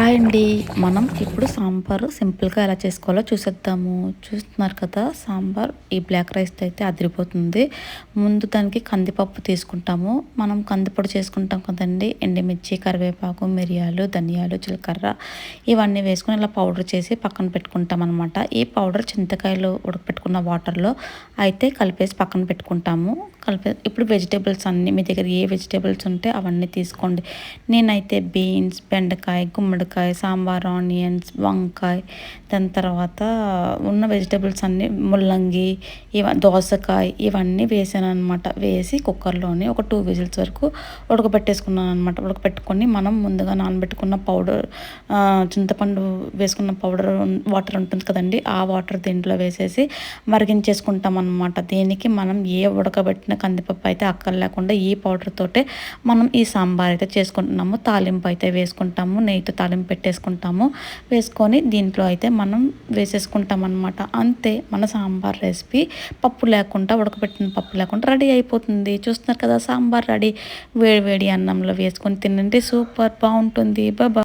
Hi అండి. మనం ఇప్పుడు సాంబార్ సింపుల్గా ఎలా చేసుకోవాలో చూసేద్దాము. చూస్తున్నారు కదా సాంబార్ ఈ బ్లాక్ రైస్తో అయితే అదిరిపోతుంది. ముందు దానికి కందిపప్పు తీసుకుంటాము. మనం కందిపొడి చేసుకుంటాం కదండి. ఎండిమిర్చి కరివేపాకు మిరియాలు ధనియాలు జీలకర్ర ఇవన్నీ వేసుకొని ఇలా పౌడర్ చేసి పక్కన పెట్టుకుంటాం అనమాట ఈ పౌడర్ చింతకాయలు ఉడకపెట్టుకున్న వాటర్లో అయితే కలిపేసి పక్కన పెట్టుకుంటాము. కలిపే ఇప్పుడు వెజిటేబుల్స్ అన్నీ మీ దగ్గర ఏ వెజిటేబుల్స్ ఉంటే అవన్నీ తీసుకోండి. నేనైతే బీన్స్ బెండకాయ గుమ్మడికాయ సాంబార్ ఆనియన్స్ వంకాయ దాని తర్వాత ఉన్న వెజిటేబుల్స్ అన్నీ ముల్లంగి ఇవ దోసకాయ ఇవన్నీ వేసాను అనమాట వేసి కుక్కర్లోని ఒక టూ విజిల్స్ వరకు ఉడకబెట్టేసుకున్నాను అనమాట ఉడకబెట్టుకొని మనం ముందుగా నానబెట్టుకున్న పౌడర్ చింతపండు వేసుకున్న పౌడర్ వాటర్ ఉంటుంది కదండి ఆ వాటర్ దీంట్లో వేసేసి మరిగించేసుకుంటాం అనమాట దీనికి మనం ఏ ఉడకబెట్టిన కందిపప్పు అయితే అక్కర్ లేకుండా ఈ పౌడర్ తోటే మనం ఈ సాంబార్ అయితే చేసుకుంటున్నాము. తాలింపు అయితే వేసుకుంటాము. నెయ్యితో తాలింపు పెట్టేసుకుంటాము. వేసుకొని దీంట్లో అయితే మనం వేసేసుకుంటాం అనమాట అంతే మన సాంబార్ రెసిపీ. పప్పు లేకుండా ఉడకబెట్టిన పప్పు లేకుండా రెడీ అయిపోతుంది. చూస్తున్నారు కదా సాంబార్ రెడీ. వేడి వేడి అన్నంలో వేసుకొని తినండి. సూపర్ బాగుంటుంది. బాబా.